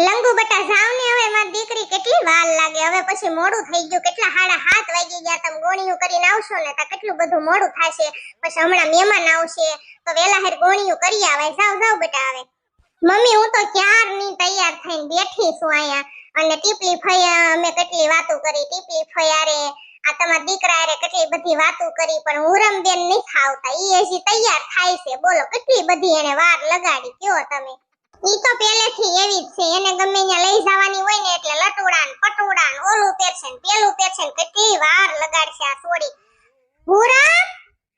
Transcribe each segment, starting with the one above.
લંગુ બટા જાવ હવે મારી દીકરી કેટલી વાર લાગે? હવે પછી મોડું થઈ ગયું. કેટલા હાડા હાથ વાગી ગયા તમે ગોણિયું કરીને આવશો ને તા કેટલું બધું મોડું થશે. પછી હમણાં મહેમાન આવશે. તો વેલા હેર ગોણિયું કરી આવે જાવ જાવ બટા આવે મમ્મી, હું તો ક્યારની તૈયાર થઈને બેઠી છું અહીંયા? અને ટીપલી ફૈયા અમે કેટલી વાતો કરી. ટીપલી ફૈયારે આ તમારા દીકરા રે કેટલી બધી વાતો કરી, પણ હુરમ બેન નહીં ખાવતા ઈ હજી તૈયાર થાય છે. બોલો, કેટલી બધી એને વાર લગાડી. કયો તમે? ઈ તો પહેલેથી એવી જ છે. એને ગમે ત્યાં લઈ જવાની હોય ને એટલે લટુડાન, પટુડાન, ઓલું પહેરશે ને પેલું પહેરશે ને કેટલી વાર લગાડશે આ સોડી ભૂરા,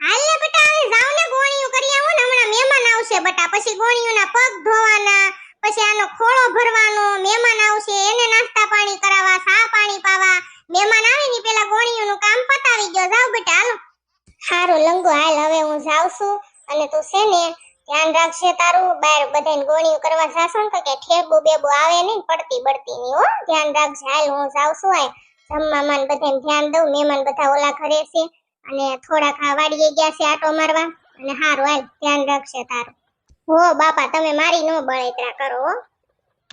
હાલ બેટા, હવે જાવ ને ગોણિયું કરી આવો ને, હમણાં મહેમાન આવશે બેટા. પછી ગોણિયુંના પગ ધોવાના, પછી આનો ખોળો ભરવાનો, મહેમાન આવશે, એને નાસ્તા પાણી કરાવવા, સા પાણી પાવા. મહેમાન આવે ને પેલા ગોણિયુંનું કામ પતાવી ગયો જાવ બેટા, હાલો. હારું, લંગો, હાલ, હવે હું જાઉં છું. અને તું છે ને ધ્યાન રાખશે તારું. બાર બધાને ગોળીઓ કરવા જાશો તો કે ઠેબુ બેબુ આવે નહીં પડતી બળતી નહીં હો. ધ્યાન રાખજે. હાલ હું જાઉં આય જમવામાં ને બધાને ધ્યાન દઉં. મહેમાન બધા ઓલા ઘરે છે. અને થોડા આ વાડીએ ગયા છે આટો મારવા. અને હારું, હાલ. ધ્યાન રાખશે તારું. હો, બાપા, તમે મારી નો બળેતરા કરો હો.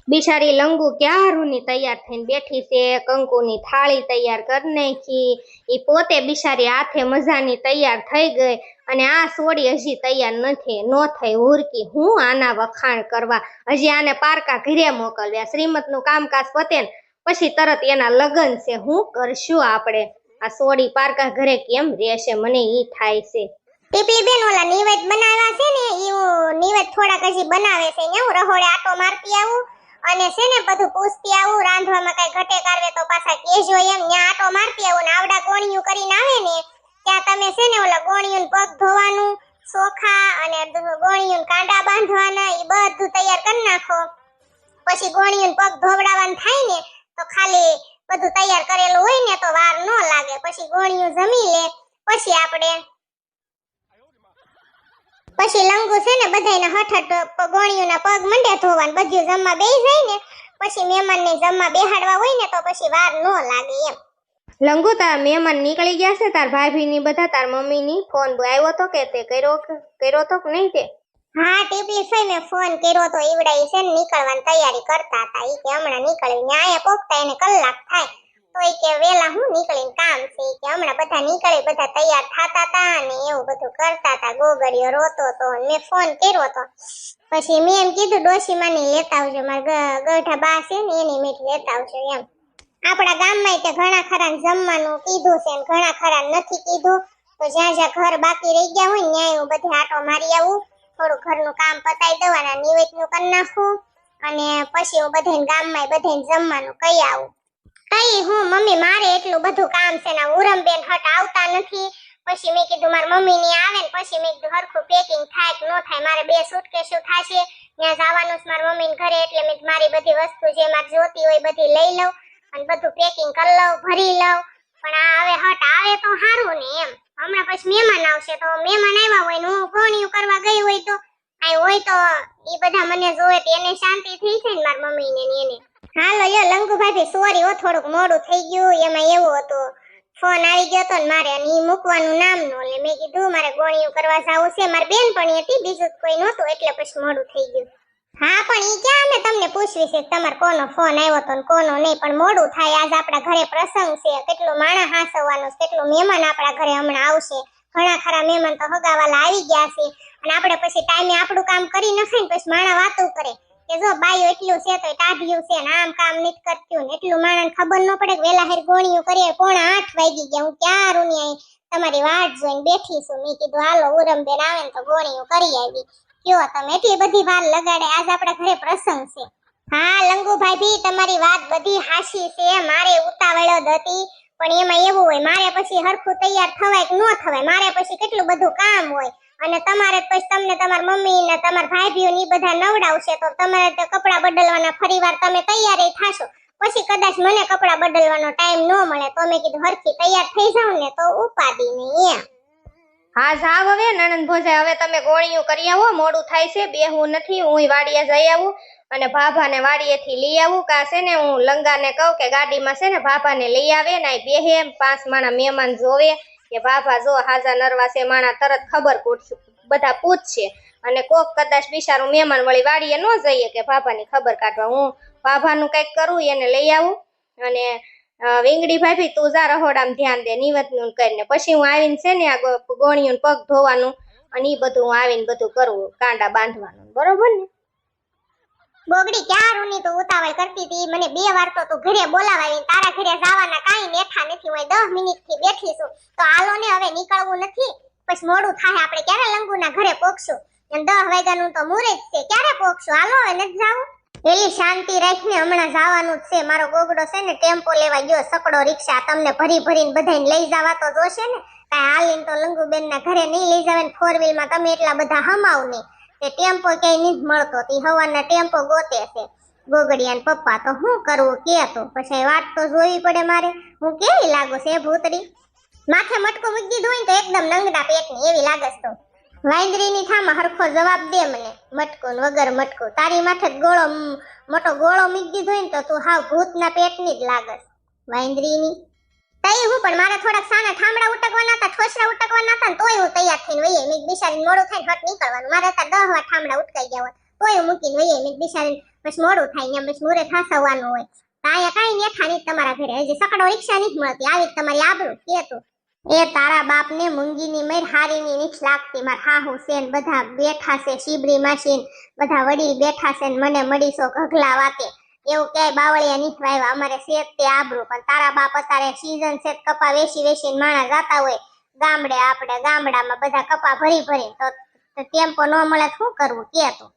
બિચારી લંગુ ક્યારુની તૈયાર થઈને બેઠી છે? કંકુની થાળી તૈયાર કરી નાખી. એ પોતે બિચારી હાથે મજાની તૈયાર થઈ ગઈ. અને આ સોડી હજી તૈયાર નથી, નો થઈ હુરકી. હું આના વખાણ કરવા? હજી આને પારકા ઘરે મોકલ્યા. શ્રીમતનું કામકાજ પતે પછી તરત એના લગ્ન છે. હું કરશું આપણે? આ સોડી પારકા ઘરે કેમ રહેશે? મને ઈ થાય છે. પીપલી બેન ઓલા નિવેદ બનાવ્યા છે ને, ઈ નિવેદ થોડાક હજી બનાવે છે ને હું રહોડે આટો મારતી આવું અને છે ને બધું પૂછતી આવું. રાંધવામાં કઈ ઘટે કારવે તો પાછા કેજો એમ. ન્યા આટો મારતી આવું ને આવડા કોણિયું કરીને આવે ને ત્યાં તમે છે ને ઓલા ગોણિયું પગ ધોવાનું ચોખા અને ગોણિયું કાંડા બાંધવાના એ બધું તૈયાર કરી નાખો. પછી ગોણિયું પગ ધોવડાવવાનું થાય ને, તો ખાલી બધું તૈયાર કરેલું હોય ને તો વાર ન લાગે. પછી ગોણિયું જમી લે. પછી આપણે પછી લંગુ છે ને બધાયને હઠ ગોળીઓના પગ મંડે ધોવાન, બધું જમવા બેસી જાય ને, પછી મહેમાનને જમવા બેહાડવા હોય ને તો પછી વાર ન લાગે એમ. લંગુ, તાર મહેમાન નીકળી ગયા છે, તાર ભાભીની બધા, તાર મમ્મીની ફોન આવ્યો તો કે તે કર્યો કર્યો તો કે નહીં તે? હા, ટીપી છે ને ફોન કર્યો તો ઈવડાઈ છે ને, નીકળવાની તૈયારી કરતા હતા. ઈ કે હમણાં નીકળી ને, આયા પોકતા એને કલાક થાય. તો ઈ કે વેલા હું નીકળીને કામ છે? કે હમણાં બધા નીકળે, બધા તૈયાર થતા હતા અને એવું બધું કરતા હતા. ગોગડીયો રોતો તો મેં ફોન કર્યો તો. પછી મેં એમ કીધું, ડોશીમાની લેતા આવજો, મારા ગઢા બા છે ને, એની મીઠ લેતા આવજો એમ. આપણા ગામમાં તે ઘણા ખરા જમવાનું કીધું છે ઘણા ખરા નથી કીધું, તો જ્યાં જ્યાં ઘર બાકી રહી ગયા હોય ન્યાય હું બધે આટો મારી આવું, થોડું ઘરનું કામ પતાવી દઉં અને નિવેદનું કરી નાખું અને પછી હું બધાને ગામમાં બધાને જમવાનું કહી આવું. કઈ હું, મમ્મી, મારે એટલું બધું કામ છે ને ઉરમ બેન હટ આવતા નથી. પછી મેં કીધું, મારા મમ્મી ની આવે ને, પછી મેં કીધું, હરખું પેકિંગ થાય કે ન થાય, મારે બે સુટકેસો થાશે. ત્યાં જવાનું છે મારા મમ્મી ઘરે એટલે મેં મારી બધી વસ્તુ જે મારે જોતી હોય બધી લઈ લઉં. અને બધું પેકિંગ કરી લઉં, ભરી લઉં. પણ આ હવે હટ આવે તો સારું ને એમ. હમણાં પછી મહેમાન આવશે, તો મહેમાન આવ્યા હોય હું ગોણિયું કરવા ગઈ હોય તો આ હોય તો એ બધા મને જોવે તો એને શાંતિ થઈ છે ને મારી મમ્મી ને એને. હાલો યો લંગુ સોરી હો, થોડુંક મોડું થઈ ગયું, એમાં એવું હતું. ફોન આવી ગયો તો ને મારે અને ઈ મૂકવાનું નામ નો એટલે મેં કીધું, મારે ગોણિયું કરવા જવું છે. મારી બેનપણી હતી, બીજું કોઈ નહોતું, એટલે પછી મોડું થઈ ગયું. હા, પણ ઈ ક્યાં અમે તમને પૂછવી છે તમારે કોનો ફોન આવ્યો તો કોનો નહીં? પણ મોડું થાય આજ આપણા ઘરે પ્રસંગ છે. કેટલું માણા હાસવવાનું છે, કેટલું મહેમાન આપણા ઘરે હમણાં આવશે. ઘણા ખરા મહેમાન તો હગાવાલા આવી ગયા છે. અને આપણે પછી ટાઈમે આપણું કામ કરી નખાય ને પછી માણા વાતો કરે. કે જો બાયો એટલું છે તો ટાઢિયું છે ને આમ કામ નથી કરતું ને એટલું માણાને ખબર ન પડે કે વેલા હેર ગોણિયું કરીએ, પોણા આઠ વાગી ગયા. હું ક્યાં રૂની તમારી વાટ જોઈને બેઠી છું. મેં કીધું, હાલો, ઉરમબેન આવે ને તો ગોણિયું કરી આવી. કયો તમે એટલી બધી વાર લગાડે, આજ આપણા ઘરે પ્રસંગ છે. હા લંગુભાઈ ભી તમારી વાત બધી હાશી છે. મારે ઉતાવળ જ હતી, પણ એમાં એવું હોય, મારે પછી હરખું તૈયાર થવાય કે ન થવાય? મારે પછી કેટલું બધું કામ હોય? અને તમારે પછી તમને તમારા મમ્મી ને તમારા ભાઈઓ ને ઈ બધા નવડાવશે, તો તમારે તો કપડાં બદલવાના ફરીવાર તમે તૈયાર થાશો. પછી કદાચ મને કપડાં બદલવાનો ટાઈમ ન મળે, તો મેં કીધું હરખી તૈયાર થઈ જાઉં ને તો ઉપાડી નહીં એમ. હા, જાવ હવે, નણંદ ભોજાઈ હવે તમે ગોળીયું કરી આવો, મોડું થાય છે બે હું નથી, હું વાડીએ જઈ આવું અને ભાભાને વાડીએથી લઈ આવું, કા છે ને, હું લંગાને કહું કે ગાડીમાં છે ને, ભાભાને લઈ આવે ને બે હે પાંચ માણા મહેમાન જોવે કે ભાભા જો હાજા નરવા છે, માણા તરત ખબર પૂછ બધા પૂછશે. અને કોક કદાચ બિચારું મહેમાન વળી વાડીએ ન જઈએ કે ભાભાની ખબર કાઢવા. હું ભાભાનું કંઈક કરું, એને લઈ આવું અને વીંગડી ભાભી, તું જા રહોડામાં ધ્યાન દે, નિવતનું કરીને. પછી હું આવીને છે ને, આ ગો- પગ ધોવાનું અને એ બધું હું આવીને બધું કરવું કાંડા બાંધવાનું. બરોબર ને? ગોગડી ક્યાં રૂની તો ઉતાવળ કરતી હતી? મને બે વાર તો તું ઘરે બોલાવાવી તારા ઘરે જવાના કાંઈ નેઠા નથી. હોય દસ મિનિટથી બેઠી છું. તો આલો ને, હવે નીકળવું નથી. પછી મોડું થાય, આપણે ક્યારે લંગુના ઘરે પોકશું અને દસ વાગ્યાનું તો મુહૂર્ત છે. ક્યારે પોકશું હાલો, હવે નથી જાવું? એલી શાંતિ રાખીને હમણાં જવાનું જ છે. મારો ગોગડો છે ને ટેમ્પો લેવા ગયો, સકડો રિક્ષા તમને ભરી ભરીને બધાને લઈ જવા તો જોશે ને? કાંઈ હાલીને તો લંગુબેન ના ઘરે નહીં લઈ જાવે ને ફોર વ્હીલમાં તમે એટલા બધા હમાવ નહીં. તે ટેમ્પો ક્યાંય નહીં મળતો. તી હવાના ટેમ્પો ગોતે છે. ગોગડિયાન પપ્પા તો શું કરવું કે તો? પછી વાત તો જોવી પડે મારે. હું કેવી લાગુ છે ભૂતરી માથે મટકું મૂકી દીધું હોય તો એકદમ નંગડા પેટની એવી લાગસ તો. વાંદરીની થામાં હરખો જવાબ દે મને. મટકું વગર મટકું. તારી માથે ગોળો મોટો ગોળો મીક દીધો ને તો તું હાવ ભૂતના પેટની જ લાગસ વાંદરીની? તઈ હું, પણ મારે થોડાક સાના ઠામડા ઉટકવાના હતા, ઠોસરા ઉટકવાના હતા તોય હું તૈયાર થઈને વઈએ મેં બિચારીને મોડું થાય હટ નીકળવાનું. મારે અત્યારે દહ વાર ઠામડા ઉટકાઈ ગયા હોય. તોય હું મૂકીને વઈએ મેં બિચારીને બસ મોડું થાય ને બસ મોરે થાસવાનું હોય. તો અહીંયા કાંઈ નેઠા નહીં તમારા ઘરે. હજી સકડો રિક્ષા નહીં મળતી. આવી તમારી આબરૂ, કે તું? એ તારા બાપને મૂંગીની મેર હારીની નીચ લાગતી. માર હાહુ છે ને બધા બેઠા છે શીબડી માસીન, બધા વડીલ બેઠા છે મને મળીશો ઘઘલા વાતે. એવું ક્યાંય બાવળિયા નીચ વાવ્યા અમારે શેત તે આબરું, પણ તારા બાપ અત્યારે સીઝન છે કપા વેસી વેચીને માણસ જાતા હોય. ગામડે આપણે ગામડામાં બધા કપા ભરી ભરી તો ટેમ્પો ન મળે શું કરવું? કે તું?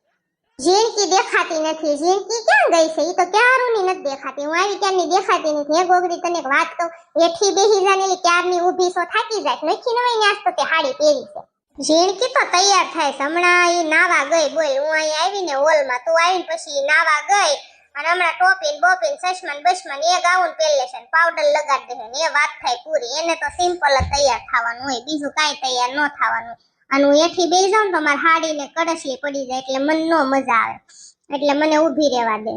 ઝીણકી દેખાતી નથી. ઝીણકી ક્યાં ગઈ છે? એ તો ક્યારની નથી દેખાતી. હું આવી ક્યારની દેખાતી નથી. હે ગોગરી, તને વાત કહું? હેઠી બેહી જાને ક્યારની ઊભી છો થાકી જાય? નખી નવાઈ ન્યાસ તો તે હાડી પહેરી છે. ઝીણકી તો તૈયાર થાય હમણાં એ નાવા ગઈ બોલ. હું અહીં આવીને હોલમાં, તું આવીને પછી નાવા ગઈ અને હમણાં ટોપીન, બોપીન ચશ્મા ને બસમા ને એ ગાઉન પહેરી લેશે ને પાવડર લગાડી દેશે ને એ વાત થાય પૂરી. એને તો સિમ્પલ જ તૈયાર થવાનું હોય. બીજું કાંઈ તૈયાર ન થવાનું અને હું એથી બે જાઉં ને તો મારે હાડીને કડશી પડી જાય એટલે મને નો મજા આવે. એટલે મને ઊભી રહેવા દે.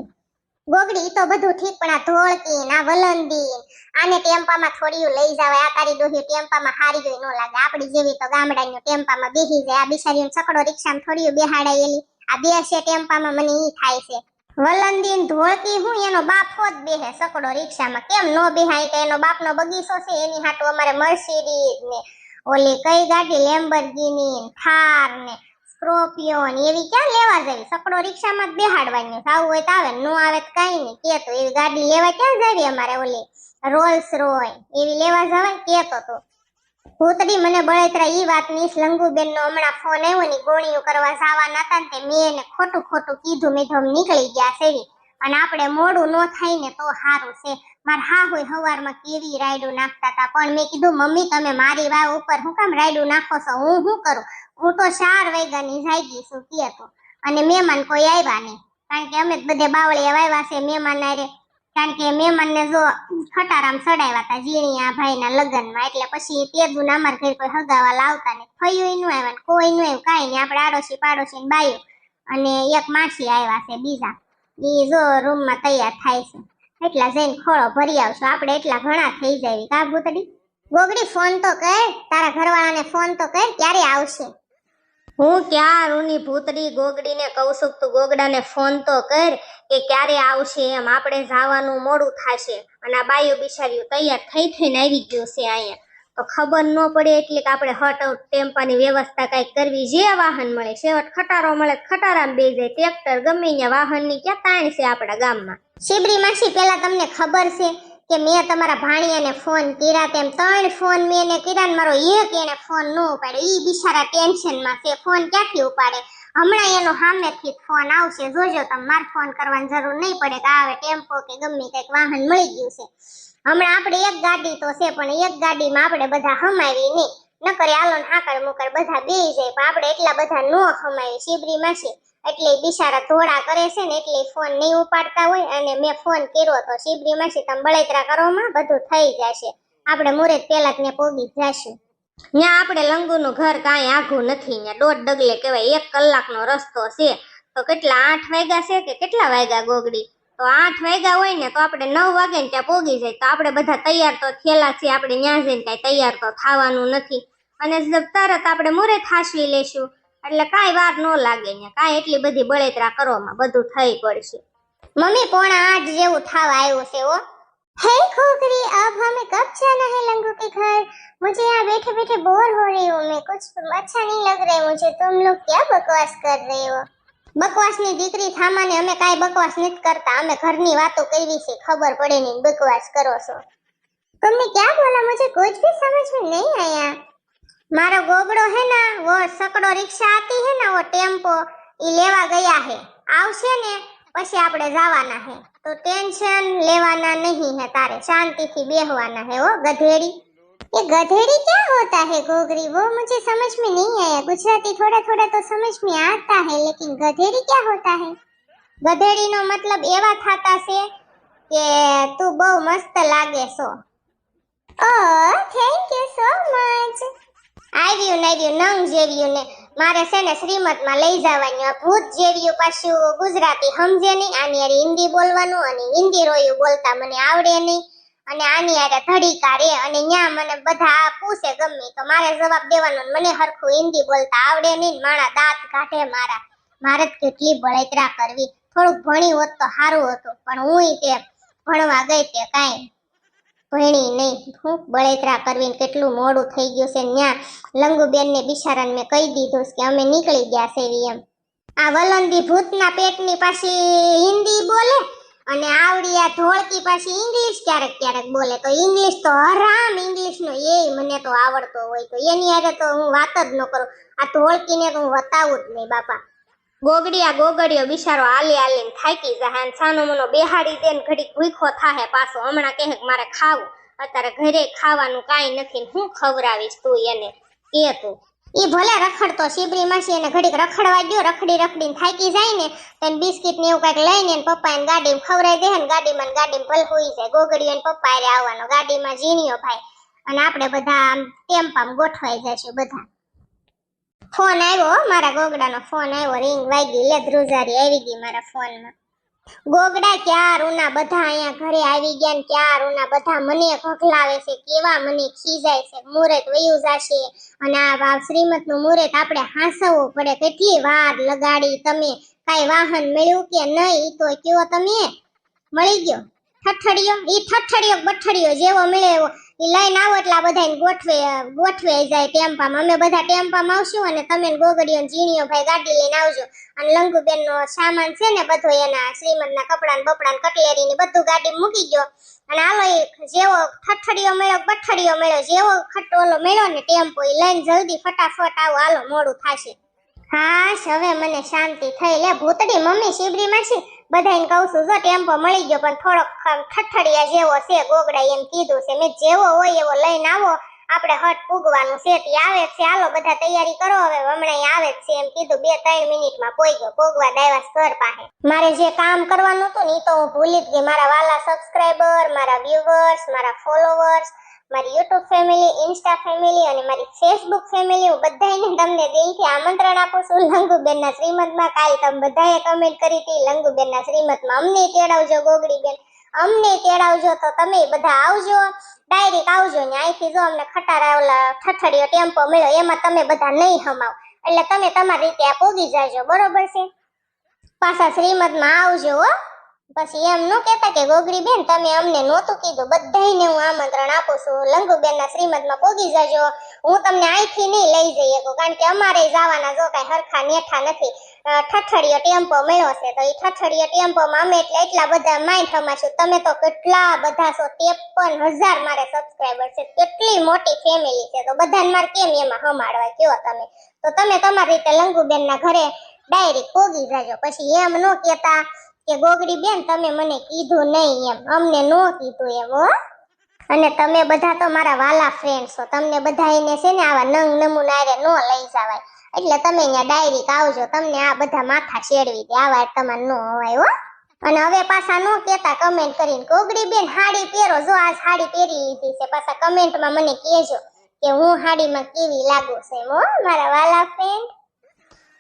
ગોગડી તો બધું ઠીક, પણ આ ધોળકી આ વલંદી આને ટેમ્પામાં થોડીયું લઈ જાવ, આ તારી ડોહી ટેમ્પામાં હારી ગઈ ન લાગે. આપણી જેવી તો ગામડાની ટેમ્પામાં બેસી જાય, આ બિચારીને સકડો રિક્ષામાં થોડીયું બેહાડાયેલી, આ બેસે ટેમ્પામાં, મને ઈ થાય છે. વલંદીન ને ધોળકી, હું એનો બાપો જ બેહે સકડો રિક્ષામાં. કેમ નો બેહાય? કે એનો બાપનો બગીચો છે, એની હાટુ અમારે મર્સિડીઝ ને ઓલી કઈ ગાડી લેમ્બર્ગિની થાર ને ને એવી ક્યાં લેવા જવી? સકડો રિક્ષામાં જ બેહાડવાની આવું હોય તો આવે ન આવે તો કઈ નહીં. કેતો એવી ગાડી લેવા ક્યાં જવી અમારે ઓલી રોલ્સ રોય એવી લેવા જવાય? કે તો ભૂતડી મને બળતરા ઈ વાતની લંગુબેન નો હમણાં ફોન આવ્યો ને ગોળીઓ કરવા જવાના હતા ને તે મેં એને ખોટું ખોટું કીધું, મેં તો નીકળી ગયા સેવી અને આપણે મોડું ન થાય ને તો સારું છે. માર હા હોય હવારમાં કેવી રાયડું નાખતા હતા પણ મેં કીધું, મમ્મી, તમે મારી વાવ ઉપર હું કામ રાયડું નાખો છો? હું શું કરું? હું તો ચાર વાગ્યાની જાગી છું કે તો. અને મહેમાન કોઈ આવ્યા નહીં. કારણ કે અમે બધે બાવળિયા વાવ્યા છે મહેમાન આરે કારણ કે મહેમાનને જો ખટારામ ચડાવ્યા હતા જીણીયા ભાઈના લગ્નમાં. એટલે પછી તેદું અમારા ઘરે કોઈ હગાવા લાવતા નહીં. થયું નું આવ્યા કોઈ નું આવ્યું. કાંઈ નહીં, આપણે આડોશી પાડોશી બાયું. અને એક માસી આવ્યા છે બીજા. એ જો રૂમમાં તૈયાર થાય છે. એટલા જઈને ખોળો ભરી આવશો. આપણે એટલા ઘણા થઈ જાય કા ભૂતડી? ગોગડી ફોન તો કર. તારા ઘરવાળાને ફોન તો કર. ક્યારે આવશે? હું ક્યાં, રૂની ભૂતડી, ગોગડીને કહું છું તું ગોગડાને ફોન તો કર કે ક્યારે આવશે એમ. આપણે જવાનું મોડું થશે. અને આ બાયું બિચાર્યું તૈયાર થઈ થઈને આવી ગયું છે અહીંયા. તો ખબર ન પડે એટલે કે આપણે હટ ટેમ્પાની વ્યવસ્થા કાંઈક કરવી. જે વાહન મળે, છેવટ ખટારો મળે, ખટારામાં બે જાય. ટ્રેક્ટર ગમે ત્યાં વાહનની, ક્યાં તાણ છે આપણા ગામમાં? શિબરી માસી પેલા તમને ખબર છે કે મેં તમારા ભાણિયાને ફોન કર્યા તેમ ત્રણ ફોન મેં એને કર્યા મારો એક એને ફોન ન ઉપાડ્યો. ઈ બિચારા ટેન્શનમાં છે ફોન ક્યાંથી ઉપાડે? હમણાં એનો સામેથી ફોન આવશે. જોજો, તમે મારે ફોન કરવાની જરૂર નહીં પડે કે આવે ટેમ્પો કે ગમે કંઈક વાહન મળી ગયું છે. હમણાં આપણે એક ગાડી તો છે, પણ એક ગાડીમાં આપણે બધા હમાવી નહીં. નકર આલો ને હાકર મુકર બધા બેહી જાય, પણ આપણે એટલા બધા નો હમાવી શિબરીમાં છે એટલે બિશારા ધોળા કરે છે ને એટલે ફોન નહીં ઉપાડતા હોય, અને મેં ફોન કર્યો તો શિબરીમાં છે તમે બળેતરા કરવામાં બધું થઈ જશે. આપણે મુરત પેલા જ ને પોગી જાશું. ત્યાં આપણે લંગુનું ઘર કાંઈ આઘું નથી ત્યાં દોઢ ડગલે કહેવાય, એક કલાકનો રસ્તો છે. તો કેટલા આઠ વાગ્યા છે કે કેટલા વાગ્યા ગોગડી? તો આઠ વાગ્યા હોય ને તો આપણે નવ વાગે ને ત્યાં પોગી જાય તો આપણે બધા તૈયાર તો થયેલા છીએ આપણે ત્યાં જઈને કાંઈ તૈયાર તો થવાનું નથી અને જ તરત આપણે મુરે થાસવી લેશું એટલે કાંઈ વાર ન લાગે ને કાંઈ એટલી બધી બળેતરા કરવામાં બધું થઈ પડશે मम्मी पौना आठ जेवू थावा आयो से वो हे खोखरी अब हमें कब जाना है लंगू के घर मुझे यहाँ बैठे बैठे बोर हो रही हूँ मैं कुछ अच्छा नहीं लग रहा है मुझे तुम लोग क्या बकवास कर रहे हो બકવાસની દીકરી થામાને અમે કાંઈ બકવાસ નથી કરતા. અમે ઘરની વાતો કરવી છે. ખબર પડે નહીં બકવાસ કરો છો. તમને ક્યાં બોલા મુજે? કોઈ ભી સમજ નહીં આયા. મારો ગોબડો હે ને, વો સકડો રિક્ષા આતી હે ને, વો ટેમ્પો, ઈ લેવા ગયા હે. આવશે ને, પછી આપણે જવાના હે. તો ટેન્શન લેવાના નહીં હે, તારે. શાંતિથી બેહવાના હે ઓ ગધેડી. ये गधेड़ी क्या होता है गोगरी वो मुझे समझ में नहीं आया गुजराती थोड़ा थोड़ा तो समझ में आता है लेकिन गधेड़ी क्या होता है ગધેડીનો મતલબ એવા થાતા છે કે તું બહુ મસ્ત લાગે છો oh thank you so much આવ્યું ને આવ્યું નંગ જેવ્યું ને મારે છે ને શ્રીમતમાં લઈ જવાનું આ ભૂત જેવ્યું પાછું ગુજરાતી સમજે નહીં આની હારે હિન્દી બોલવાનું અને હિન્દી રોયું બોલતા મને આવડે નહીં અને આની હારે ધડીકા રે અને ન્યા મને બધા પૂછે ગમે તો મારે જવાબ દેવાનો મને હરખું હિન્દી બોલતા આવડે નહીં મારા દાંત કાઢે મારા. મારે કેટલી બળતરા કરવી. થોડુંક ભણી હોત તો સારું હતું, પણ હું તે ભણવા ગઈ તે કાંઈ ભણી નહીં. હું બળેતરા કરવી કેટલું મોડું થઈ ગયું છે ત્યાં લંગુબેનને બિચારાને મેં કહી દીધું કે અમે નીકળી ગયા છે એમ. આ વલંદી ભૂતના પેટની પાછી હિન્દી બોલે? અને આવડી આ ઢોળકી પાછી ઇંગ્લિશ ક્યારેક ક્યારેક બોલે. તો ઇંગ્લિશ તો હરામ ઇંગ્લિશ નો, એ મને તો આવડતો હોય. તો એની હારે તો હું વાત જ ન કરું. આ ધોળકીને તો હું વતાવું જ નહીં, બાપા. ગોગડિયા ગોગડિયો બિચારો આલી આલીને થાકી જાય. અને સાનો મનો બેહાડી દે ને ઘડીક ભૂખો થાહે પાછો. હમણાં કહે મારે ખાવું. અત્યારે ઘરે ખાવાનું કાંઈ નથી હું ખવડાવીશ તું એને. કે તું. ઈ ભલે રખડતો શિબરી માસી એને ઘડીક રખડવા ગયો રખડી રખડીને થાકી જાય ને તો એને બિસ્કિટ ને એવું કંઈક લઈને એને પપ્પા એને ગાડીમાં ખવડાવી દે ને, ગાડીમાં ગાડીમાં ભલે હોઈ જાય. ગોગડીઓ એને પપ્પા હારે આવવાનો. ગાડીમાં ઝીણીયો ભાઈ. અને આપણે બધા આમ ટેમ્પામાં ગોઠવાઈ જશું બધા. ફોન આવ્યો મારા ગોગડાનો ફોન આવ્યો, રિંગ વાગી, લે ધ્રુજારી આવી ગઈ મારા ફોનમાં. ગોગડા ક્યાં રૂના બધા અહીંયા ઘરે આવી ગયા ને ક્યાં રૂના બધા મને ખખલાવે છે, કેવા મને ખીજાય છે, મુહૂર્ત વયું જાશે. અને આ વા- શ્રીમતનું મુહૂર્ત આપણે હાંસવવું પડે. કેટલી વાર લગાડી તમે, કાંઈ વાહન મળ્યું કે નહીં તો કયો તમે? મળી ગયો. ઠઠડિયો, ઈ ઠઠડિયો બઠડિયો જેવો મળે એવો. ઈ લઈને આવો એટલે બધા બધાને ગોઠવે ગોઠવે જાય ટેમ્પામાં. અમે બધા ટેમ્પામાં આવશું અને તમે ગોગડીઓ ઝીણીઓ ભાઈ ગાડી લઈને આવજો. અને લંગુબેનનો સામાન છે ને બધો એના શ્રીમંતના કપડા બપડા કટલેરી ને બધું ગાડી મૂકી ગયો. અને ઈ જેવો ઠઠડીઓ મળ્યો બઠડીઓ મળ્યો, જેવો ખટોલો મળ્યો ને ટેમ્પો એ લઈને જલ્દી ફટાફટ આવો. હાલો, મોડું થાશે. હાશ, હવે મને શાંતિ થઈ. લે, ભૂતડી, મમ્મી, શિબરી માસી? બધાને કહું છું, જો ટેમ્પો મળી ગયો પણ થોડોક ઠઠડિયા જેવો છે ગોગડા એમ કીધું છે. મેં જેવો હોય એવો લઈને આવો. આપણે હટ પૂગવાનું છે, તે આવે છે. હાલો, બધા તૈયારી કરો, હવે હમણાં આવે છે એમ કીધું. બે ત્રણ મિનિટમાં પોઈ ગયો પોગવા દાયવા સ્તર પાસે. મારે જે કામ કરવાનું હતું ને એ તો હું ભૂલી જ ગઈ. મારા વાલા સબસ્ક્રાઇબર મારા વ્યૂવર્સ મારા ફોલોવર્સ મારી યુટ્યુબ ફેમિલી ઇન્સ્ટા ફેમિલી અને મારી ફેસબુક ફેમિલી હું બધાને તમને દિલથી આમંત્રણ આપું છું. લંગુબેનના શ્રીમતમાં કાલ તમે બધાએ કમેન્ટ કરી હતી, લંગુબેનના શ્રીમતમાં અમને તેડાવજો ગોગડીબેન, અમને તેડાવજો તો તમે બધા આવજો ડાયરેક્ટ આવજો ને અહીંથી જો અમને ખટારા ઓલા ઠઠડીયો ટેમ્પો મળ્યો, એમાં તમે બધા નહીં હમાવ. એટલે તમે તમારી રીતે આ પોગી જાજો, બરોબર છે? પાછા શ્રીમદમાં આવજો હો. પછી એમ નો કહેતા કે ગોગડી બેન તમે અમને નહોતું કીધું. બધાયને હું આમંત્રણ આપું છું. લંગુબેનના શ્રીમદમાં પોગી જજો. હું તમને અહીંથી નહીં લઈ જઈ શકું, કારણ કે અમારે જવાના જો કાંઈ હરખા નેઠા નથી. ઠઠડીયો ટેમ્પો મળ્યો છે, તો એ ઠઠડીયો ટેમ્પોમાં અમે એટલે એટલા બધા માઇન્ડ હમાશું. તમે તો કેટલા બધા છો, ત્રેપન હજાર મારે સબસ્ક્રાઈબર છે. કેટલી મોટી ફેમિલી છે. તો બધાને મારે કેમ એમાં હમાડવા? કયો તમે? તો તમે તમારી રીતે લંગુબેનના ઘરે ડાયરેક્ટ પોગી જજો. પછી એમ નો કહેતા કે ગોગડી બેન, તમે મને કીધું નહીં એમ. અમને નો કીધું હો. અને તમે બધા તો મારા વાલા ફ્રેન્ડ છો તમને બધા એને છે ને આવા નંગ નમૂના રે નો લઈ જવાય. એટલે તમે અહીંયા ડાયરી આવજો. તમને આ બધા માથા છેડવી દે. આવા તમારે નો હોય હો. અને હવે પાછા નો કેતા કમેન્ટ કરીને. ગોગડી બેન, હાડી પહેરો. જો આ સાડી પહેરી લીધી છે. પાછા કમેન્ટમાં મને કહેજો કે હું હાડીમાં કેવી લાગુ છે હો. મારા વાલા ફ્રેન્ડ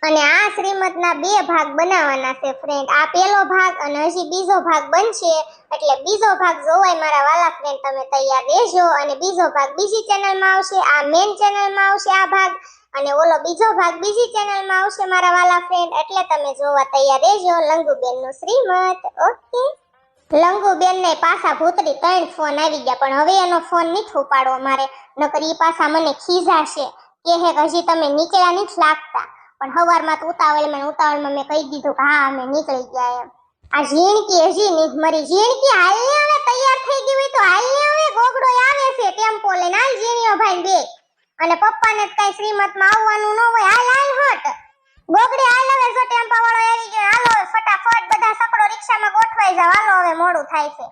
અને આ શ્રીમતના બે ભાગ બનાવવાના છે ફ્રેન્ડ આ પહેલો ભાગ અને હજી બીજો ભાગ બનશે, એટલે બીજો ભાગ જોવાય મારા વાલા ફ્રેન્ડ તમે તૈયાર રહેજો. અને બીજો ભાગ બીજી ચેનલમાં આવશે, આ મેઇન ચેનલમાં આવશે આ ભાગ. અને ઓલો બીજો ભાગ બીજી ચેનલમાં આવશે મારા વાલા ફ્રેન્ડ એટલે તમે જોવા તૈયાર રહેજો. લંગુબેનનું શ્રીમત ઓકે? લંગુબેનને પાછા ભૂતરી ત્રણ ફોન આવી ગયા, પણ હવે એનો ફોન નથી ઉપાડવો મારે. નકર એ પાછા મને ખીજાશે. કે હે હજી તમે નીકળ્યા નથી લાગતા. પણ હવારમાં તો ઉતાવળમાં ઉતાવળમાં મેં કહી દીધું કે હા, અમે નીકળી ગયા એમ. આ ઝીણકી હજી નહીં, મરી ઝીણકી હાલ હવે તૈયાર થઈ ગઈ હોય તો હાલ હવે, ગોગડો આવે છે ટેમ્પો લઈને. હાલ ઝીણીઓ ભાઈ બે. અને પપ્પાને કઈ શ્રીમતમાં આવવાનું ન હોય, હાલ હાલ, હટ. ગોગડી હાલ હવે જો ટેમ્પા વાળો આવી ગયો, હાલો, ફટાફટ બધા સકડો રિક્ષામાં ગોઠવાઈ જાવ હાલો, હવે મોડું થાય છે.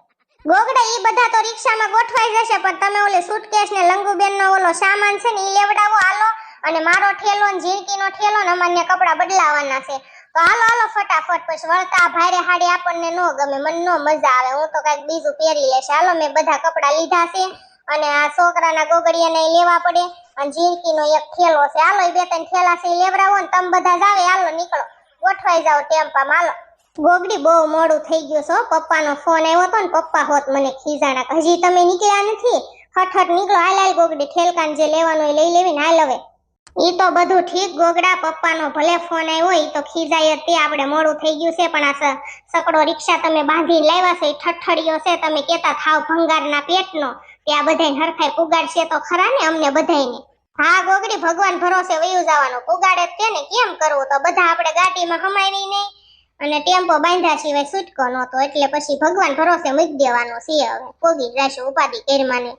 ગોગડા ઈ બધા તો રિક્ષામાં ગોઠવાઈ જશે, પણ તમે ઓલે સુટકેસ ને લંગુબેન નો ઓલો સામાન છે ને ઈ લેવડાવો, હાલો. અને મારો ઠેલો ને જીરકીનો ઠેલો ને અમારને કપડા બદલાવાના છે. તો હાલો હાલો, ફટાફટ, પછી વળતા ભારે હાડી આપણને ન ગમે, મને નો મજા આવે. હું તો કંઈક બીજું પહેરી લેશે હાલો, મેં બધા કપડા લીધા છે અને આ છોકરાના ગોગડિયાને લેવા પડે અને જીરકીનો એક ઠેલો છે. હાલો બે ત્રણ ઠેલા છે લેવડાવો ને તમે બધા જાવે હાલો, નીકળો. ગોઠવાઈ જાઓ ટેમ્પામાં હાલો. ગોગડી બહુ મોડું થઈ ગયું છે પપ્પાનો ફોન આવ્યો હતો ને પપ્પા હોત મને ખીજાણા. હજી તમે નીકળ્યા નથી. ફટફટ નીકળો. હાલ હાલ, ગોગડી, ઠેલકાન જે લેવાનું એ લઈ લેવી ને હાલ હવે. ઈ તો બધું ઠીક, ગોગડા પપ્પાનો ભલે ફોન આવ્યો એ તો ખીજાય તે આપણે મોડું થઈ ગયું છે, પણ આ સકડો રિક્ષા તમે બાંધી લાવ્યા છે એ ઠઠડીયો છે, તમે કેતા થાવ ભંગારના પેટનો તે આ બધાય હરખાઈ પુગાડશે તો ખરા ને અમને બધાયને? હા, ગોગડી, ભગવાન ભરોસે વયું જવાનું. પુગાડે તે ને, કેમ કરવું? તો બધા આપણે ગાડીમાં હમાવી નહીં, અને ટેમ્પો બાંધ્યા સિવાય છૂટકો નહોતો, એટલે પછી ભગવાન ભરોસે મૂકી દેવાનો છે હવે. પોગી જશે ઉપાધિ કેરમાને.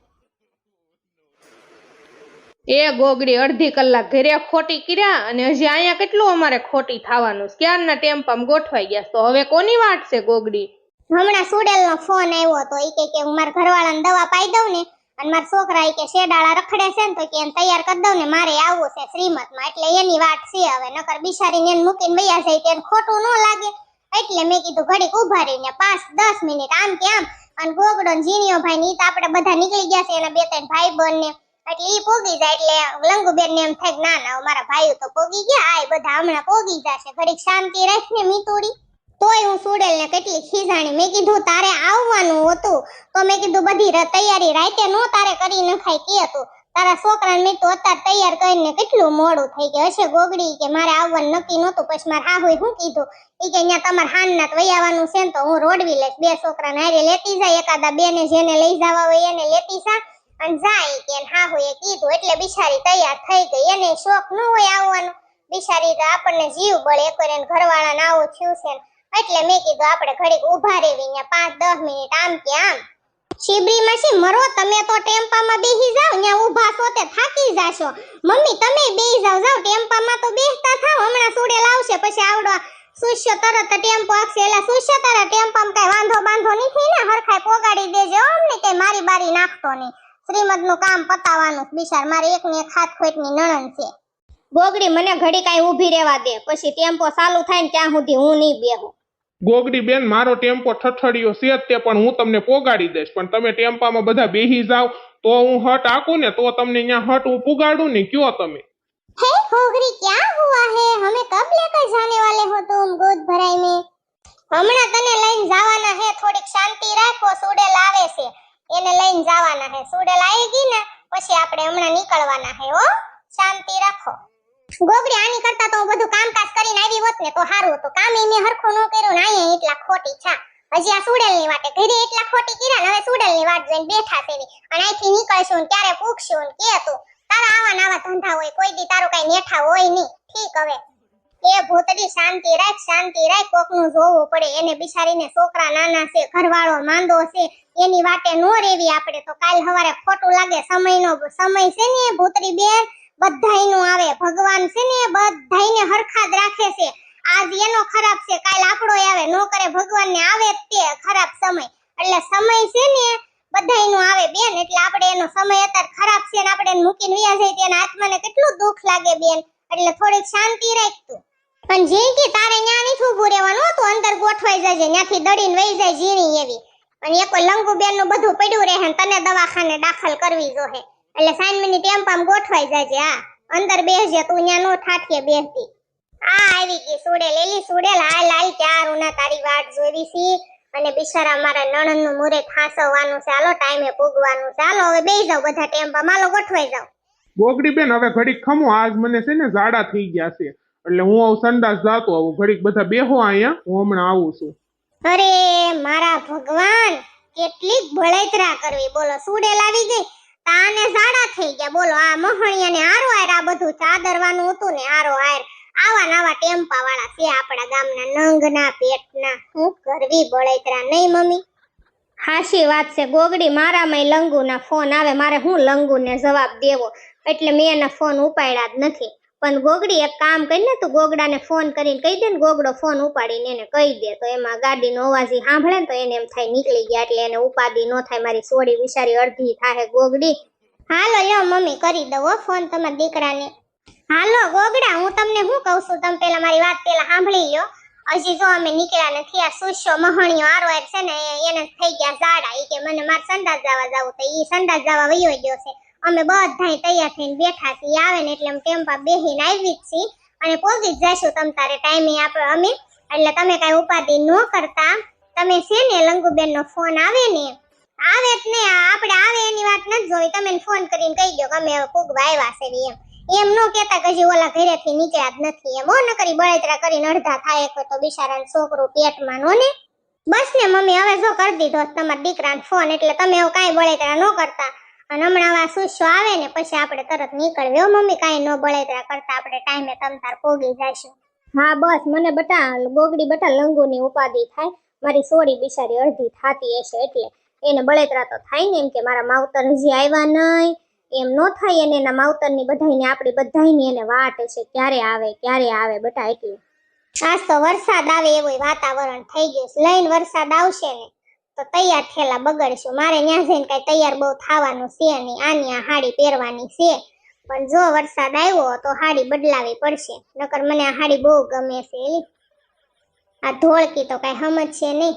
એ ગોગડી અડધી કલાક ઘરે ખોટી કર્યા અને હજી અહીંયા કેટલું અમારે ખોટી થવાનું? ક્યારના ટેમ્પામાં ગોઠવાઈ ગયા તો હવે કોની વાટ છે ગોગડી? હમણાં સુડેલનો ફોન આવ્યો હતો. એ કે કે હું મારા ઘરવાળાને દવા પાઈ દઉં ને અને મારા છોકરા એ કે શેડાળા રખડે છે ને તો કે એને તૈયાર કરી દઉં ને મારે આવવું છે શ્રીમતમાં. એટલે એની વાત છે હવે. નકર બિચારીને એને મૂકીને વૈયા જાય તેને ખોટું ન લાગે. એટલે મેં કીધું ઘડીક ઊભા રહીને પાંચ દસ મિનિટ આમ કે આમ. અને ગોગડો ઝીણીયો ભાઈ ની તો આપણે બધા નીકળી ગયા છે એના બે ત્રણ ભાઈ બંધ ને એટલે ઈ પોગી જાય એટલે લંગુબેન ને એમ થાય ના ના મારા ભાઈઓ તો પોગી ગયા આય બધા હમણાં પોગી જશે. ઘડીક શાંતિ રાખ ને મીતુડી. તોય હું સુડેલ ને કેટલી ખીજાણી. મેં કીધું, તારે આવવાનું હતું. તો મેં કીધું, બધી તૈયારી રાતે નો તારે કરી નખાય, કે હતું તારા છોકરાને મેં તો અત્યારે તૈયાર કરીને કેટલું મોડું થઈ ગયું. હશે ગોગડી કે મારે આવવાનું નક્કી નહોતું, પછી મારે હાહુએ શું કીધું? એ કે અહીંયા તમારે હાનનાથ વહી આવવાનું છે ને તો હું રોડવી લઈશ. બે છોકરાને હારે લેતી જાય, એકાદા બેને જેને લઈ જવા હોય એને લેતી જા. અને જાય કે હાહુએ કીધું, એટલે બિચારી તૈયાર થઈ ગઈ. એને શોખ ન હોય આવવાનું. બિચારી તો આપણને જીવ બળે એને ઘરવાળાને આવું થયું છે એટલે મેં કીધું આપણે ઘડીક ઊભા રહેવી ને પાંચ દસ મિનિટ. આમ કે આમ. શિબરીમાં શી મરો તમે તો ટેમ્પામાં બેસી જાવ ને ઊભા છો તે થાકી જાશો. મમ્મી, તમે બેસી જાવ જાવ ટેમ્પામાં તો બેસતા થાવ હમણાં સુડેલ આવશે, પછી આવડો સુષ્ય તરત ટેમ્પો આપશે. એટલે સુષ્ય તારા ટેમ્પામાં કઈ વાંધો બાંધો નથી ને. હરખાઈ પોગાડી દેજે. અમને કઈ મારી બારી નાખતો નહીં. શ્રીમદનું કામ પતાવવાનું બિચાર મારે એક ને એક હાથ ખોટની નણંદ છે. ગોગડી મને ઘડી કાંઈ ઊભી રહેવા દે. પછી ટેમ્પો ચાલુ થાય ને ત્યાં સુધી હું નહીં બેહું. ગોગડી બેન મારો ટેમ્પો ઠઠડિયો છે તે પણ હું તમને પોગાડી દઈશ. પણ તમે ટેમ્પામાં બધા બેહી જાવ તો હું હટ આકું ને તો તમને અહીંયા હટ હું પુગાડું ને કયો તમે? હે ગોગડી ક્યાં હુઆ હે? હમે કબ લેકર જાને વાલે હો તુમ ગોદ ભરાઈ મે. હમણા તને લઈને જવાના હે થોડીક શાંતિ રાખો સુડે લાવે છે. એને લઈને જવાના હે સુડેલ આવી ગઈ ને, પછી આપણે હમણાં નીકળવાના હે હો. શાંતિ રાખો. ગોગરી આની કરતા તો બધું કામકાજ કરીને આવી હોત ને, તો સારું હતું. કામ એને હરખું ન કર્યું ને અહીંયા એટલા ખોટી છા. હજી આ સુડેલની વાટે ઘરે એટલા ખોટી કર્યા હવે સુડેલની વાટ જોઈને બેઠા છે અને અહીંથી નીકળશું ને ત્યારે પૂછશું કે તું. તારા આવા નવા ધંધા હોય, કોઈ દી તારું કઈ નેઠા હોય નહીં. ઠીક હવે. એ ભૂતડી શાંતિ રાખ શાંતિ રાખ, કોકનું જોવું પડે. એને બિચારીને છોકરા નાના છે, ઘરવાળો માંદો છે, એની વાટે નો રેવી આપણે. તો કાલ હવારે ખોટું લાગે, સમયનો, સમય છે ને ભૂતરી બેન? બધાયનું આવે, ભગવાન છે ને બધાયને હરખા રાખે છે. આજ એનો ખરાબ છે, કાલ આપણો આવે, નો કરે, ભગવાનને આવે તે ખરાબ સમય. એટલે સમય છે ને બધાયનું આવે બેન, એટલે આપણે એનો સમય અત્યારે ખરાબ છે ને આપણે મૂકીને વ્યા જાય તેના આત્માને કેટલું દુઃખ લાગે બેન? એટલે થોડીક શાંતિ રાખ તું. અને જીણકી તારે ન્યા નહીં ઊભું રહેવાનું, તું અંદર ગોઠવાઈ જજે, ન્યાથી દડીને વહી જાય ઝીણી એવી. અને એક લંગુબેનનું બધું પડ્યું રહે ને તને દવાખાને દાખલ કરવી જોહે. એટલે સાઈન મિનિટ ટેમ્પામાં ગોઠવાઈ જજે, હા. અંદર બેસજે તું ન્યા નો ઠાઠીએ બેસતી આ આવી ગઈ સુડે, લેલી સુડે, લાલ લાલ ક્યારું ઉના તારી વાટ જોવી છી. અને બિચારા મારા નણંદનું મુરે ખાસવવાનું છે, હાલો, ટાઈમે પૂગવાનું છે. હાલો, હવે બેસી જાવ બધા ટેમ્પા માલો ગોઠવાઈ જાવ ગોગડી બેન હવે ઘડી ખમો, આજ મને છે ને ઝાડા થઈ ગયા છે. એટલે હું આવું સંડાસ જાતો આવું ઘડીક બધા બેહો અહીંયા હું હમણાં આવું છું. અરે મારા ભગવાન કેટલી બળેતરા કરવી. બોલો સુડેલ આવી ગઈ? તાને સાડા થઈ ગયા. બોલો આ મહણિયાને આરો આર આ બધું ચાદરવાનું હતું ને આરો આર આવા નવા ટેમ્પા વાળા છે આપણા ગામના નંગના પેટના. હું કરવી બળેતરા નહીં મમ્મી? હાશી વાત છે. ગોગડી મારામાં લંગુના ફોન આવે. મારે હું લંગુને જવાબ દેવો? એટલે મેં એના ફોન ઉપાડ્યા જ નથી. પણ ગોગડી એક કામ કરીને તું ગોગડાને ફોન કરીને કહી દે ને, ગોગડો ફોન ઉપાડીને એને કહી દે. તો એમાં ગાડીનો અવાજ સાંભળે ને તો એને એમ થાય નીકળી ગયા એટલે એને ઉપાદી ન થાય, મારી સોડી વિચારી અડધી થાય ગોગડી. હાલો, લ્યો મમ્મી, કરી દઉં ફોન તમારા દીકરાને. હાલો, ગોગડા, હું તમને શું કહું છું? તમે પેલા મારી વાત પેલા સાંભળી લ્યો. હજી જો અમે નીકળ્યા નથી, આ સુસ્યો મહણિયો આરો છે ને એને થઈ ગયા ઝાડા. એ કે મને મારે સંડાસ જવા જવું તો ઈ સંડાસ જવા વયો ગયો છે. અમે બધાય તૈયાર થઈને બેઠા છીએ. આવે ને એટલે અમે ટેમ્પા બેહીને આવી જ છીએ. અને પહોંચી જ જશું તમ તારે ટાઈમે આપણે અમે. એટલે તમે કાંઈ ઉપાધિ ન કરતા. તમે છે ને લંગુબેનનો ફોન આવે ને. આવે જ ને આપણે આવે એની વાત નથી જોઈ. તમે ફોન કરીને કહી દો કે અમે પૂગવા આવ્યા છે એમ. એમ ન કહેતા કે હજી ઓલા ઘરેથી નીકળ્યા જ નથી એમ. હો ન કરી બળતરા કરીને અડધા થાય તો તો બિચારાનું છોકરો પેટમાં નો ને. બસ ને મમ્મી હવે જો કરી દીધો તમારા દીકરાને ફોન એટલે તમે એવું કાંઈ બળતરા ન કરતા. અને હમણાં આવા શું આવે ને પછી આપણે તરત નીકળવી હો મમ્મી કાંઈ ન બળતરા કરતા આપણે ટાઈમે તમ તાર પોગી જઈશું હા બસ મને બટા ગોગડી બટા લંગુની ઉપાધિ થાય. મારી સોડી બિચારી અડધી થાતી હશે એટલે. એને બળેતરા તો થાય ને એમ કે મારા માવતર હજી આવ્યા નહીં એમ ન થાય અને એના માવતરની બધાયને આપણી બધાયની એને વાટ છે ક્યારે આવે ક્યારે આવે બટા એટલે. આજ તો વરસાદ આવે એવું વાતાવરણ થઈ ગયું છે. લઈને વરસાદ આવશે ને તો તૈયાર થયેલા બગડશું. મારે ત્યાં જઈને કઈ તૈયાર બહુ થવાનું છે નહીં. આની આ હાડી પહેરવાની છે. પણ જો વરસાદ આવ્યો તો હાડી બદલાવી પડશે. નકર મને આ હાડી બહુ ગમે છે આ ધોળકી તો કઈ સમજ છે નહીં.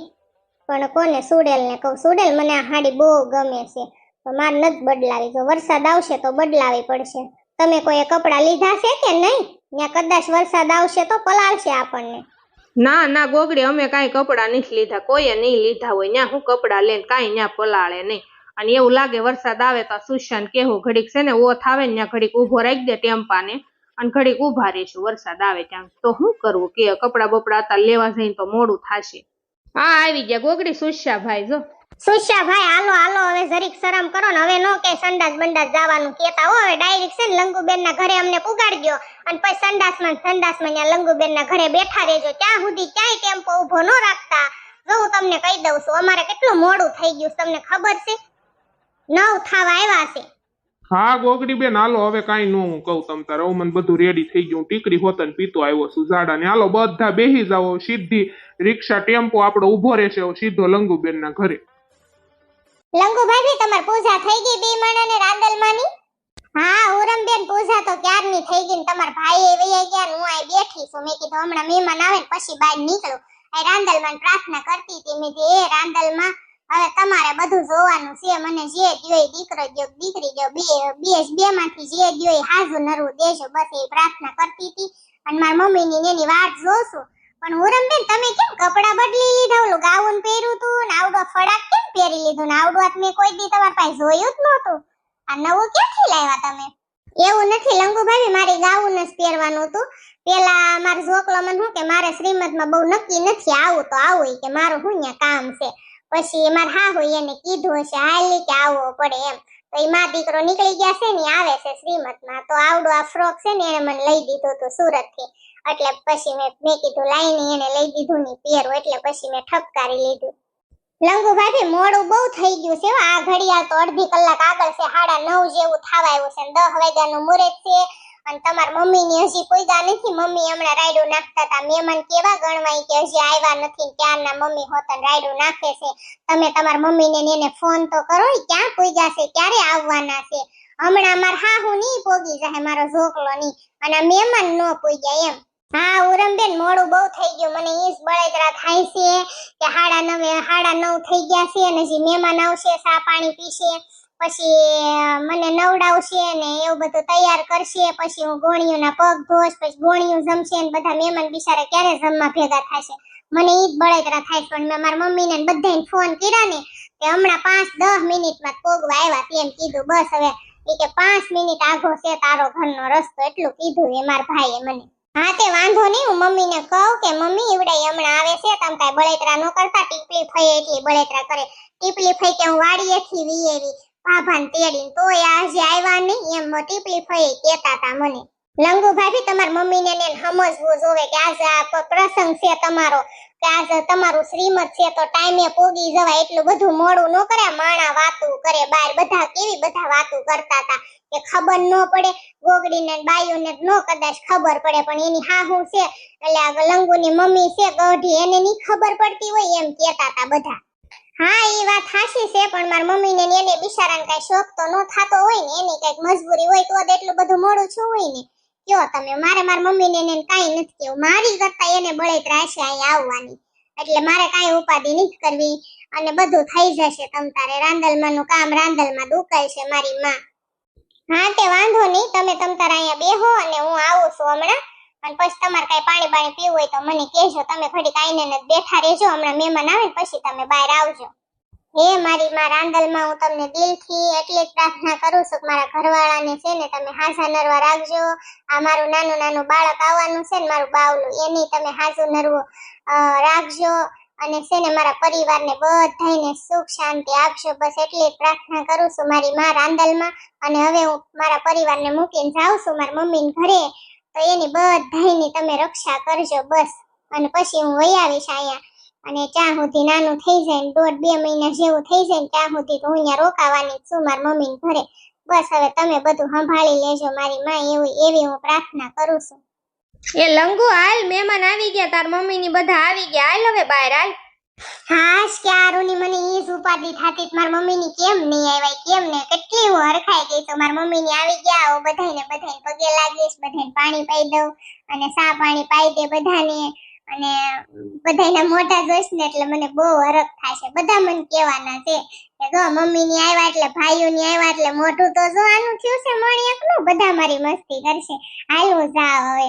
પણ કોને સુડેલ ને કહું? સુડેલ મને આ હાડી બહુ ગમે છે. તો મારે નથી બદલાવી. જો વરસાદ આવશે તો બદલાવી પડશે. તમે કોઈ કપડાં લીધા છે કે નહીં? ત્યાં કદાચ વરસાદ આવશે તો પલાળશે આપણને. ના ના, ગોગડી અમે કાંઈ કપડાં નથી લીધા. કોઈએ નહીં લીધા હોય ત્યાં હું કપડાં લઈને કાંઈ ત્યાં પલાળે નહીં. અને એવું લાગે વરસાદ આવે તો સુશાન કેવું ઘડીક છે ને ઓથ આવે ને ત્યાં ઘડીક ઊભો રાખી દે ટેમ્પાને અને ઘડીક ઊભા રહીશું, વરસાદ આવે ત્યાં. તો શું કરવું કે કપડાં બપડા અત્યારે લેવા જઈને તો મોડું થશે. હા, આવી ગયા ગોગડી સુશા ભાઈ જો. સુશા ભાઈ, હાલો હાલો, હવે જરીક શરમ કરો ને, હવે નો કે સંડાસ બંડાસ જવાનું કેતા હો, હવે ડાયરેક્ટ છે ને લંગુબેન ના ઘરે અમને પુગાડજો. અને પછી સંડાસમાં ને સંડાસમાં ત્યાં લંગુબેન ના ઘરે બેઠા રહેજો. ત્યાં સુધી ક્યાંય ટેમ્પો ઊભો ન રાખતા. જો હું તમને કહી દઉં છું, અમારે કેટલું મોડું થઈ ગયું તમને ખબર છે? નવ થાવા આવ્યા છે. હા ગોગડી બેન હાલો, હવે કઈ નો હું કહું તમ તારે. મને બધું રેડી થઈ ગયું. ટીકરી હોતન પીતો આવ્યો છું ઝાડા ને હાલો, બધા બેહી જાઓ. સીધી રિક્ષા, ટેમ્પો આપણો ઊભો રહેશે. સીધો લંગુબેન ના ઘરે. લંગુભાઈ, તમાર પૂજા થઈ ગઈ બે માણાને રાંદલમાંની? હા, ઉરમબેન પૂજા તો ક્યારની થઈ ગઈ ને તમાર ભાઈ એ વયા ગયા હું અહીં બેઠી છું. મેં કીધું હમણાં મહેમાન આવે ને પછી બહાર નીકળું. આ રાંદલમાં પ્રાર્થના કરતી હતી. મેં કીધું, એ રાંદલમાં હવે તમારે બધું જોવાનું છે. મને જે દ્યો દીકરો દ્યો દીકરી દ્યો બે બે બે માંથી જે દ્યો હાજુ નરવું દેજો. બસ એ પ્રાર્થના કરતી હતી. અને મારી મમ્મીની ની એની વાત જોશું. પણ હુરમબેન તમે કેમ કપડાં બદલી લીધા? ઓલું ગાઉન પહેર્યું તું ને આવડો કેમ પહેરી લીધું? ને હાથ મેં કોઈ દી તમારા પાસે જોયું જ નહોતું. આ નવું ક્યાંથી લાવ્યા તમે? એવું નથી, લંગુભાઈ, મારી ગાઉન જ પહેરવાનું હતું. પેલા મારા જોકલો મને શું કે મારે શ્રીમદમાં બહુ નક્કી નથી આવું તો આવું કે મારું શું ન્યા કામ છે? પછી મારા હા હોય એને કીધું હશે હાલી કે આવવો પડે એમ. તો એ મા દીકરો નીકળી ગયા છે ને આવે છે શ્રીમદમાં તો આવડો આ ફ્રોક છે ને એને મને લઈ દીધું સુરત સુરતથી. એટલે પછી મેં મેં કીધું લાઈને એને લઈ દીધું ની પિયરું. એટલે પછી મેં ઠપકારી લીધું. લંગુ ભાભી મોડું બહુ થઈ ગયું છે આ ઘડિયાળ તો અડધી કલાક આગળ છે. સાડા નવ જેવું થવા આવ્યું છે. દસ વાગ્યાનું મુહૂર્ત છે. અને તમારા મમ્મીની હજી પૂજા નથી. મમ્મી હમણાં રાયડું નાખતા હતા. મહેમાન કેવા ગણવાય કે હજી આવ્યા નથી ત્યારના મમ્મી હોતન રાયડું નાખે છે. તમે તમારા મમ્મીને એને ફોન તો કરો ને. ક્યાં પૂજા છે? ક્યારે આવવાના છે? હમણાં મારા હાહુ નહીં પોગી જાય, મારો ઝોકલો નહીં. અને મહેમાન ન પૂજ્યા એમ. હા, ઉરમબેન, મોડું બહુ થઈ ગયું. મને ઈસ બળેતરા થાય છે કે હાડા નવે, હાડા નવ થઈ ગયા છે અને હજી મહેમાન આવશે, સા પાણી પીશે, પછી મને નવડાવશે ને એવું બધું તૈયાર કરશે, પછી હું ગોળીઓના પગ ધોશ પછી ગોળીઓ જમશે ને બધા મહેમાન બિચારા ક્યારે જમવા ભેગા થશે? મને ઈ જ બળતરા થાય પણ મેં મારા મમ્મીને બધાને ફોન કર્યા ને, કે હમણાં પાંચ, દસ મિનિટમાં જ પોગવા આવ્યા તેમ કીધું. બસ હવે એ કે પાંચ મિનિટ આઘો છે તારો ઘરનો રસ્તો, એટલું કીધું એ મારા ભાઈએ મને. હા, તે વાંધો નહીં. હું મમ્મીને કહું કે, મમ્મી ઈવડાઈ હમણાં આવે છે. તમ કાંઈ બળેતરા ન કરતા. ટીપલી ફઈ એટલી બળેતરા કરે. ટીપલી ફઈ કે હું વાડીએથી વી એવી ભાભાને તેડીને તોય આજે આવ્યા નહીં. એમ ટીપલી ફઈ કહેતા હતા મને. લંગુ ભાભી, તમાર મમ્મીને ને સમજવું જોવે કે આજે આ પ્રસંગ છે તમારો. કે આજે તમારું શ્રીમત છે તો ટાઈમે પોગી જવાય. એટલું બધું મોડું ન કરે. માણા વાતું કરે. બાર બધા કેવી બધા વાતું કરતા હતા કે ખબર ન પડે, ગોગડીને બાયુને ન કદાચ ખબર પડે, પણ એની હાહુ છે, એટલે આ લંગુની મમ્મી છે, ગઢી, એને ની ખબર પડતી હોય એમ કહેતા હતા બધા. હા એ વાત હાચી છે, પણ મારી મમ્મીને એને બિચારાને કઈ શોખ તો ન થાતો હોય ને, એની કંઈક મજબૂરી હોય તો એટલું બધું મોડું છું હોય ને. કયો તમે, મારે મારા મમ્મીને ને કાંઈ નથી કેવું મારી કરતા એને બળેતરા છે અહીંયા આવવાની. એટલે મારે કાંઈ ઉપાધિ નથી કરવી. અને બધું થઈ જશે તમ તારે રાંદલમાંનું કામ રાંદલમાં દુકાય મારી માં. હા, તે વાંધો નહીં. તમે તમ તાર અહીંયા બેહો અને હું આવું છું હમણાં. અને પછી તમારે કાંઈ પાણી બાણી પીવું હોય તો મને કહેજો. તમે ઘડીક આઈને ને બેઠા રહેજો. હમણાં મહેમાન આવે ને પછી તમે બહાર આવજો. હે, મારી માં રાંદલમાં હું તમને દિલથી એટલી જ પ્રાર્થના કરું છું મારા ઘરવાળાને છે ને તમે હાજા નરવા રાખજો. આ મારું નાનું નાનું બાળક આવવાનું છે ને મારું બાવલું. એની તમે હાજુ નરવું રાખજો. અને છે ને મારા પરિવારને બધાને સુખ, શાંતિ આપજો બસ એટલી પ્રાર્થના કરું છું મારી મા રાંદલમાં. અને હવે હું મારા પરિવારને મૂકીને જાઉં છું મારા મમ્મીને ઘરે. તો એની બધાની તમે રક્ષા કરજો બસ. અને પછી હું વહી આવીશ અહીંયા. અને ત્યાં સુધી નાનું થઈ જાય ને દોઢ બે મહિના જેવું થઈ જાય ને ત્યાં સુધી હું અહીંયા રોકાવાની છું મારા મમ્મીને ઘરે. બસ હવે તમે બધું સંભાળી લેજો મારી માં, એવી એવી હું પ્રાર્થના કરું છું. એ લંગુ, હાલ મહેમાન આવી ગયા, તાર મમ્મી ની બધા આવી ગયા. હાલ હવે બહાર, હાલ. હાશ, કે આરુની મને ઈ જ થાતી માર મમ્મી ની કેમ નહીં આવ્યા કેમ ને કેટલી હરખાઈ ગઈ તો માર મમ્મી ની આવી ગયા, આવો બધાને બધાને પગે લાગીશ બધાને પાણી પાઈ દઉં અને સા પાણી પાઈ દે બધાને. અને બધાના મોઢા જોઈશ ને એટલે મને બહુ હરખ થાશે. બધા મને કહેવાના છે કે જો મમ્મી ની આવ્યા એટલે ભાઈઓ ની આવ્યા એટલે મોઢું તો જો આનું થયું છે મણી એકનું બધા મારી મસ્તી કરશે. હાલ હું હવે.